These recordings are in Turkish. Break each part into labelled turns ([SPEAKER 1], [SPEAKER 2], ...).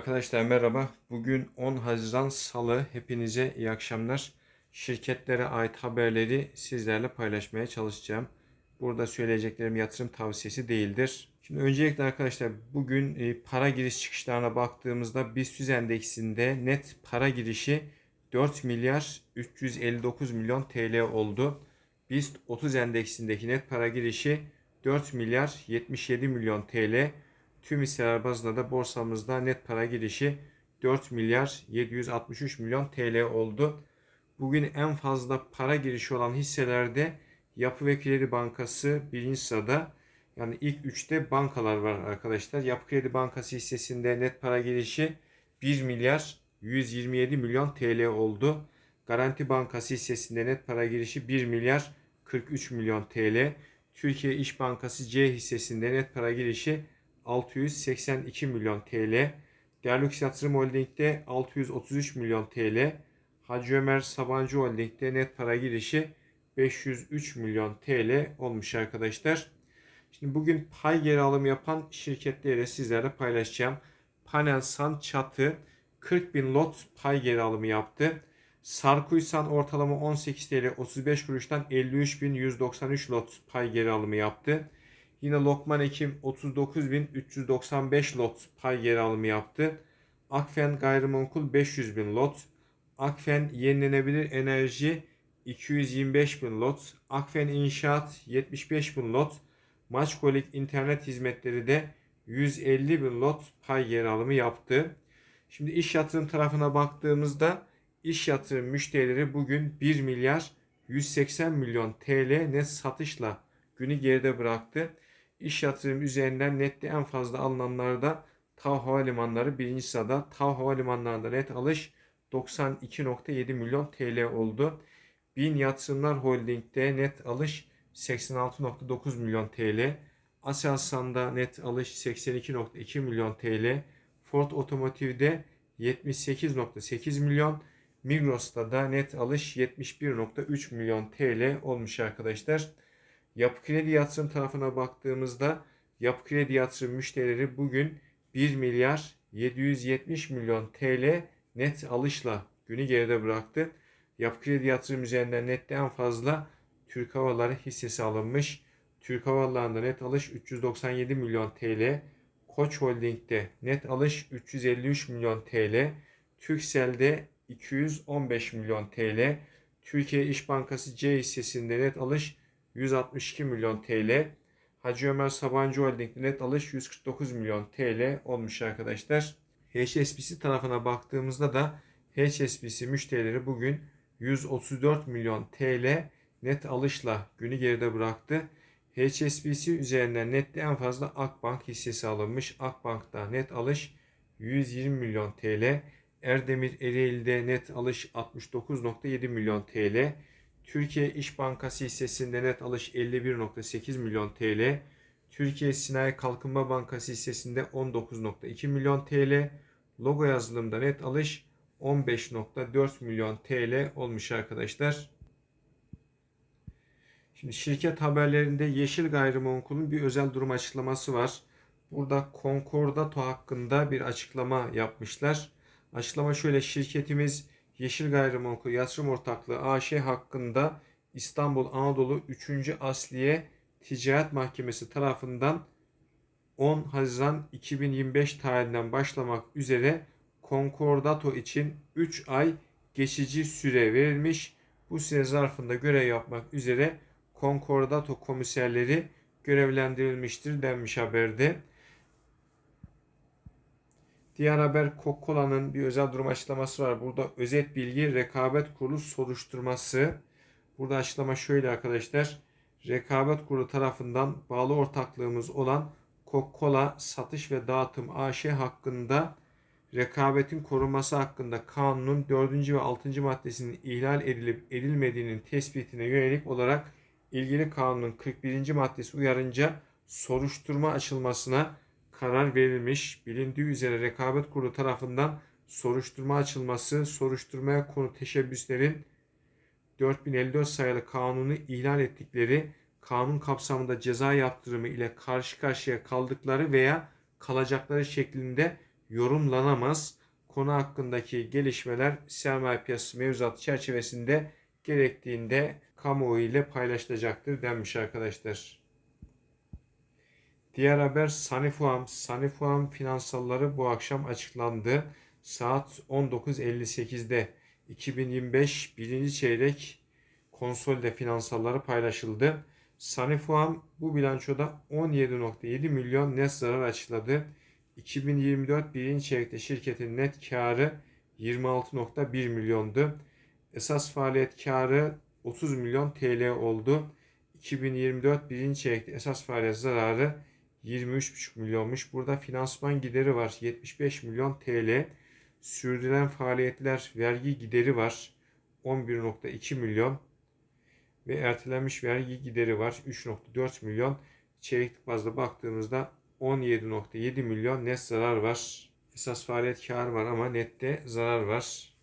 [SPEAKER 1] Arkadaşlar merhaba. Bugün 10 Haziran Salı. Hepinize iyi akşamlar. Şirketlere ait haberleri sizlerle paylaşmaya çalışacağım. Burada söyleyeceklerim yatırım tavsiyesi değildir. Şimdi öncelikle arkadaşlar bugün e, para giriş çıkışlarına baktığımızda BIST endeksinde net para girişi 4 milyar 359 milyon TL oldu. BIST 30 endeksindeki net para girişi 4 milyar 77 milyon TL. Tüm hisseler bazında da borsamızda net para girişi 4 milyar 763 milyon TL oldu. Bugün en fazla para girişi olan hisselerde Yapı ve Kredi Bankası birinci sırada. Yani ilk üçte bankalar var arkadaşlar. Yapı Kredi Bankası hissesinde net para girişi 1 milyar 127 milyon TL oldu. Garanti Bankası hissesinde net para girişi 1 milyar 43 milyon TL. Türkiye İş Bankası C hissesinde net para girişi 682 milyon TL. Derlux Yatırım Holding'de 633 milyon TL. Hacı Ömer Sabancı Holding'de net para girişi 503 milyon TL olmuş arkadaşlar. Şimdi bugün pay geri alımı yapan şirketleri sizlerle paylaşacağım. Panelsan Çatı 40 bin lot pay geri alımı yaptı. Sarkuysan ortalama 18 TL 35 kuruştan 53.193 lot pay geri alımı yaptı. Yine Lokman Ekim 39.395 lot pay geri alımı yaptı. Akfen Gayrimenkul 500.000 lot. Akfen Yenilenebilir Enerji 225.000 lot. Akfen İnşaat 75.000 lot. Maçkolik İnternet Hizmetleri de 150.000 lot pay geri alımı yaptı. Şimdi iş yatırım tarafına baktığımızda iş yatırım müşterileri bugün 1 milyar 180 milyon TL net satışla günü geride bıraktı. İş yatırım üzerinden nette en fazla alınanlarda TAV Havalimanları birinci sırada. TAV Havalimanlarında net alış 92.7 milyon TL oldu. Bin Yatırımlar Holding'de net alış 86.9 milyon TL. Aselsan'da net alış 82.2 milyon TL. Ford Otomotiv'de 78.8 milyon. Migros'ta da net alış 71.3 milyon TL olmuş arkadaşlar. Yapı Kredi Yatırım tarafına baktığımızda Yapı Kredi Yatırım müşterileri bugün 1 milyar 770 milyon TL net alışla günü geride bıraktı. Yapı Kredi Yatırım üzerinden nette en fazla Türk Hava hissesi alınmış. Türk Hava Yolları'nda net alış 397 milyon TL. Koç Holding'de net alış 353 milyon TL. Türkcell'de 215 milyon TL. Türkiye İş Bankası C hissesinde net alış 162 milyon TL. Hacı Ömer Sabancı Holding net alış 149 milyon TL olmuş arkadaşlar. HSBC tarafına baktığımızda da HSBC müşterileri bugün 134 milyon TL net alışla günü geride bıraktı. HSBC üzerinden nette en fazla Akbank hissesi alınmış. Akbank'ta net alış 120 milyon TL. Erdemir Ereğli'de net alış 69.7 milyon TL. Türkiye İş Bankası hissesinde net alış 51.8 milyon TL. Türkiye Sinayi Kalkınma Bankası hissesinde 19.2 milyon TL. Logo yazılımda net alış 15.4 milyon TL olmuş arkadaşlar. Şimdi şirket haberlerinde Yeşil Gayrimenkul'ün bir özel durum açıklaması var. Burada Concordato hakkında bir açıklama yapmışlar. Açıklama şöyle şirketimiz Yeşil Gayrimenkul Yatırım Ortaklığı AŞ hakkında İstanbul Anadolu 3. Asliye Ticaret Mahkemesi tarafından 10 Haziran 2025 tarihinden başlamak üzere Concordato için 3 ay geçici süre verilmiş. Bu süre zarfında görev yapmak üzere Concordato komiserleri görevlendirilmiştir denmiş haberde. Diğer haber Coca-Cola'nın bir özel durum açıklaması var. Burada özet bilgi rekabet kurulu soruşturması. Burada açıklama şöyle arkadaşlar. Rekabet kurulu tarafından bağlı ortaklığımız olan Coca-Cola satış ve dağıtım AŞ hakkında rekabetin korunması hakkında kanunun 4. ve 6. maddesinin ihlal edilip edilmediğinin tespitine yönelik olarak ilgili kanunun 41. maddesi uyarınca soruşturma açılmasına karar verilmiş. Bilindiği üzere rekabet kurulu tarafından soruşturma açılması, soruşturmaya konu teşebbüslerin 4054 sayılı kanunu ihlal ettikleri, kanun kapsamında ceza yaptırımı ile karşı karşıya kaldıkları veya kalacakları şeklinde yorumlanamaz. Konu hakkındaki gelişmeler sermaye piyasası mevzuatı çerçevesinde gerektiğinde kamuoyu ile paylaşılacaktır denmiş arkadaşlar. Diğer haber Sanifuam. Sanifuam finansalları bu akşam açıklandı. Saat 19.58'de 2025 birinci çeyrek konsolide finansalları paylaşıldı. Sanifuam bu bilançoda 17.7 milyon net zarar açıkladı. 2024 birinci çeyrekte şirketin net karı 26.1 milyondu. Esas faaliyet karı 30 milyon TL oldu. 2024 birinci çeyrekte esas faaliyet zararı 23,5 milyonmuş. Burada finansman gideri var 75 milyon TL. Sürdürülen faaliyetler vergi gideri var 11.2 milyon. Ve ertelenmiş vergi gideri var 3.4 milyon. Çeyreklik bazda baktığımızda 17.7 milyon net zarar var. Esas faaliyet karı var ama nette zarar var.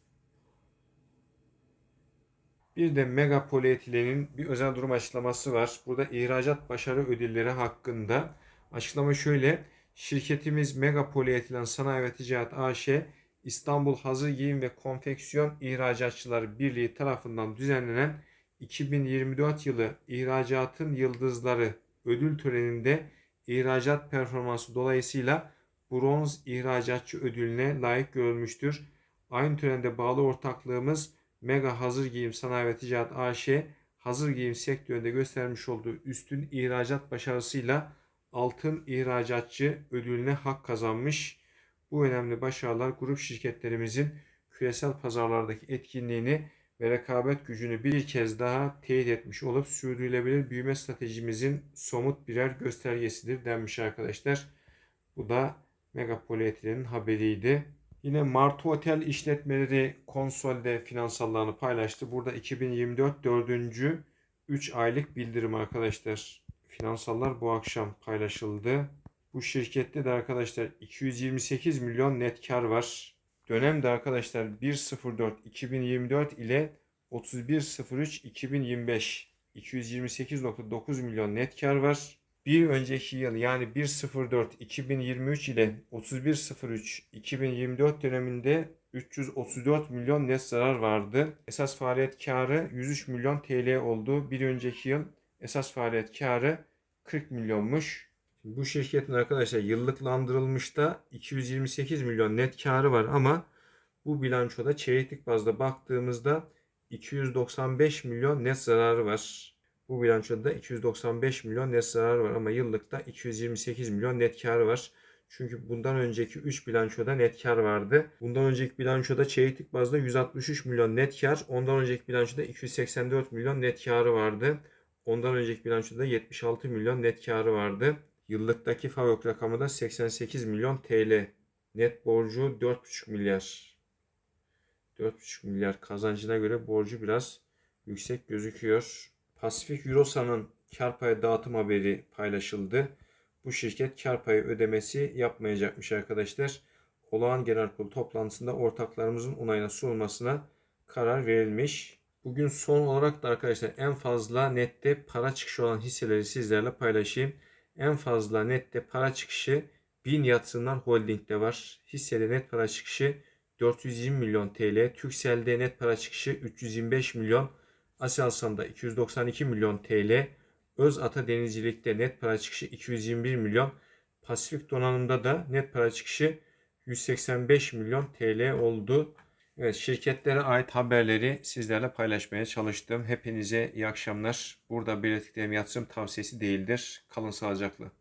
[SPEAKER 1] Bir de Mega Polietilen'in bir özel durum açıklaması var. Burada ihracat başarı ödülleri hakkında. Açıklama şöyle. Şirketimiz Mega Polietilen Sanayi ve Ticaret AŞ İstanbul Hazır Giyim ve Konfeksiyon İhracatçıları Birliği tarafından düzenlenen 2024 yılı İhracatın Yıldızları ödül töreninde ihracat performansı dolayısıyla bronz ihracatçı ödülüne layık görülmüştür. Aynı törende bağlı ortaklığımız Mega Hazır Giyim Sanayi ve Ticaret AŞ hazır giyim sektöründe göstermiş olduğu üstün ihracat başarısıyla altın ihracatçı ödülüne hak kazanmış. Bu önemli başarılar grup şirketlerimizin küresel pazarlardaki etkinliğini ve rekabet gücünü bir kez daha teyit etmiş olup sürdürülebilir büyüme stratejimizin somut birer göstergesidir denmiş arkadaşlar. Bu da Megapolietilen'in haberiydi. Yine Martı Otel işletmeleri konsolde finansallarını paylaştı. Burada 2024 4. 3 aylık bildirim arkadaşlar. Finansallar bu akşam paylaşıldı. Bu şirkette de arkadaşlar 228 milyon net kar var. Dönemde arkadaşlar 1.04 2024 ile 31.03 2025 228.9 milyon net kar var. Bir önceki yıl yani 1.04 2023 ile 31.03 2024 döneminde 334 milyon net zarar vardı. Esas faaliyet karı 103 milyon TL oldu. Bir önceki yıl esas faaliyet karı 40 milyonmuş. Bu şirketin arkadaşlar yıllıklandırılmışta 228 milyon net karı var ama bu bilançoda çeyreklik bazda baktığımızda 295 milyon net zararı var. Bu bilançoda 295 milyon net zararı var ama yıllıkta 228 milyon net karı var. Çünkü bundan önceki 3 bilançoda net kar vardı. Bundan önceki bilançoda çeyreklik bazda 163 milyon net kar. Ondan önceki bilançoda 284 milyon net karı vardı. Ondan önceki bilançoda 76 milyon net karı vardı. Yıllıktaki FAVÖK rakamı da 88 milyon TL. Net borcu 4,5 milyar. 4,5 milyar kazancına göre borcu biraz yüksek gözüküyor. Pasifik Eurosa'nın kar payı dağıtım haberi paylaşıldı. Bu şirket kar payı ödemesi yapmayacakmış arkadaşlar. Olağan genel kurul toplantısında ortaklarımızın onayına sunulmasına karar verilmiş. Bugün son olarak da arkadaşlar en fazla nette para çıkışı olan hisseleri sizlerle paylaşayım. En fazla nette para çıkışı Bin Yatırımlar Holding'de var. Hissede net para çıkışı 420 milyon TL. Türkcell'de net para çıkışı 325 milyon. Aselsan'da 292 milyon TL. Öz Ata Denizcilik'te net para çıkışı 221 milyon. Pasifik Donanım'da da net para çıkışı 185 milyon TL oldu. Evet şirketlere ait haberleri sizlerle paylaşmaya çalıştım. Hepinize iyi akşamlar. Burada belirttiklerim yatırım tavsiyesi değildir. Kalın sağlıcakla.